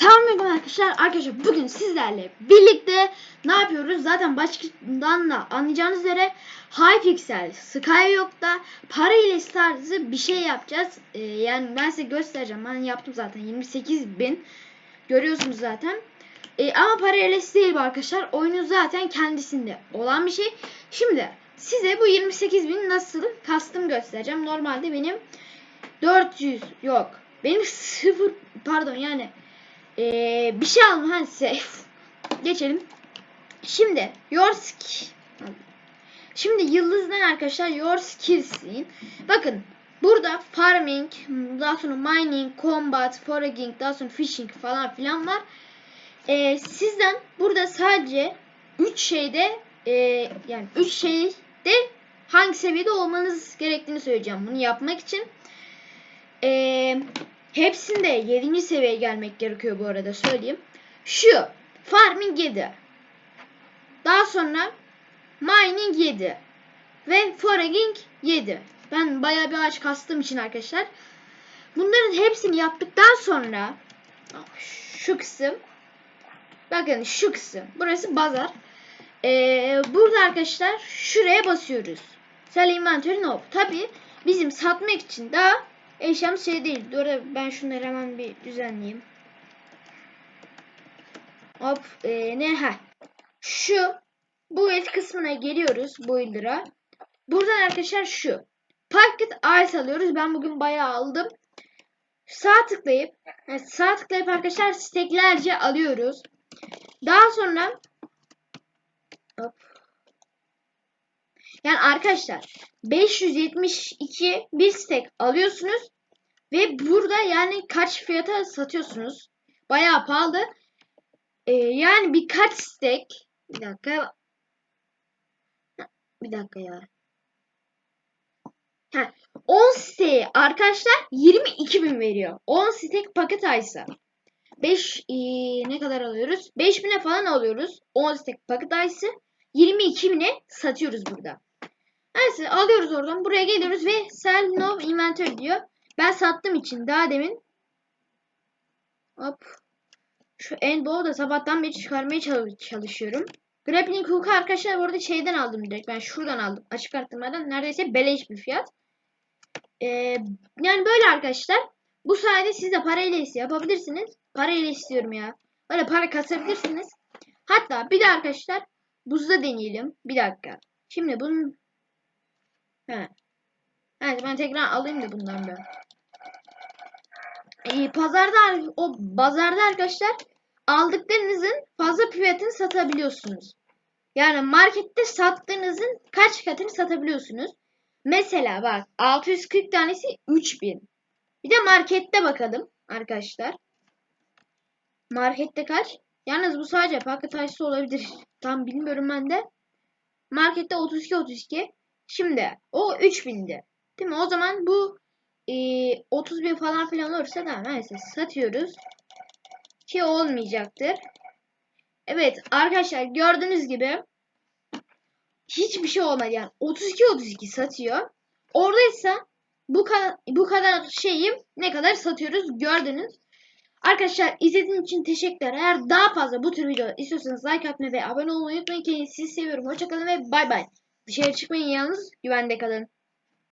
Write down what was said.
Selamünaleyküm arkadaşlar. Arkadaşlar bugün sizlerle birlikte ne yapıyoruz? Zaten başlıktan da anlayacağınız üzere Hypixel Skyrock'ta para ile tarzı bir şey yapacağız. Ee, yani ben size göstereceğim. Ben yaptım zaten 28 bin. Görüyorsunuz zaten. Ee, ama para ile değil bu arkadaşlar. Oyunun zaten kendisinde olan bir şey. Şimdi size bu 28 bin nasıl kastım göstereceğim. Normalde benim 400 yok. Benim sıfır pardon yani ee, bir şey alma hani size. Geçelim. Şimdi your sk- Şimdi yıldızdan arkadaşlar your skills'in. Bakın burada farming, daha sonra mining, combat, foraging, daha sonra fishing falan filan var. Ee, sizden burada sadece 3 şeyde e, yani 3 şeyde hangi seviyede olmanız gerektiğini söyleyeceğim bunu yapmak için. Eee Hepsinde 7. seviyeye gelmek gerekiyor bu arada söyleyeyim. Şu farming 7. Daha sonra mining 7 ve foraging 7. Ben bayağı bir ağaç kastığım için arkadaşlar. Bunların hepsini yaptıktan sonra şu kısım bakın şu kısım burası bazar. Ee, burada arkadaşlar şuraya basıyoruz. Sell inventory no. Tabi bizim satmak için daha Eşyam şey değil. Dur ben şunları hemen bir düzenleyeyim. Hop e, ne ha? Şu bu et kısmına geliyoruz bu lira. Buradan arkadaşlar şu. Packet Ice alıyoruz. Ben bugün bayağı aldım. Sağ tıklayıp evet, sağ tıklayıp arkadaşlar steklerce alıyoruz. Daha sonra hop. Yani arkadaşlar 572 bir stek alıyorsunuz ve burada yani kaç fiyata satıyorsunuz? Bayağı pahalı. Ee, yani birkaç stek bir dakika bir dakika ya. Ha, 10 siteyi arkadaşlar 22 bin veriyor. 10 stek paket aysa. 5 ee, ne kadar alıyoruz? 5000'e falan alıyoruz. 10 stek paket aysı. 22 bine satıyoruz burada. Neyse alıyoruz oradan. Buraya geliyoruz ve sell no inventory diyor. Ben sattığım için daha demin hop şu elbow'u da sabahtan beri çıkarmaya çalışıyorum. Grappling hook'u arkadaşlar bu arada şeyden aldım direkt. Ben şuradan aldım. Açık arttırmadan. Neredeyse beleş bir fiyat. Ee, yani böyle arkadaşlar. Bu sayede siz de para ile yapabilirsiniz. Para ile istiyorum ya. Böyle para kasabilirsiniz. Hatta bir de arkadaşlar buzda deneyelim. Bir dakika. Şimdi bunun He. Evet ben tekrar alayım da bundan da. Ee, pazarda o pazarda arkadaşlar aldıklarınızın fazla fiyatını satabiliyorsunuz. Yani markette sattığınızın kaç katını satabiliyorsunuz. Mesela bak 640 tanesi 3000. Bir de markette bakalım arkadaşlar. Markette kaç? Yalnız bu sadece paket taşsı olabilir. Tam bilmiyorum ben de. Markette 32 32. Şimdi o 3000'di. Değil mi? O zaman bu e, 30 bin falan filan olursa da neyse satıyoruz. Ki olmayacaktır. Evet arkadaşlar gördüğünüz gibi hiçbir şey olmadı yani 32 32 satıyor. Oradaysa bu kadar bu kadar şeyi ne kadar satıyoruz gördünüz. Arkadaşlar izlediğiniz için teşekkürler. Eğer daha fazla bu tür video istiyorsanız like atmayı ve abone olmayı unutmayın. Kendinizi seviyorum. Hoşçakalın ve bay bay. Dışarı çıkmayın yalnız güvende kalın.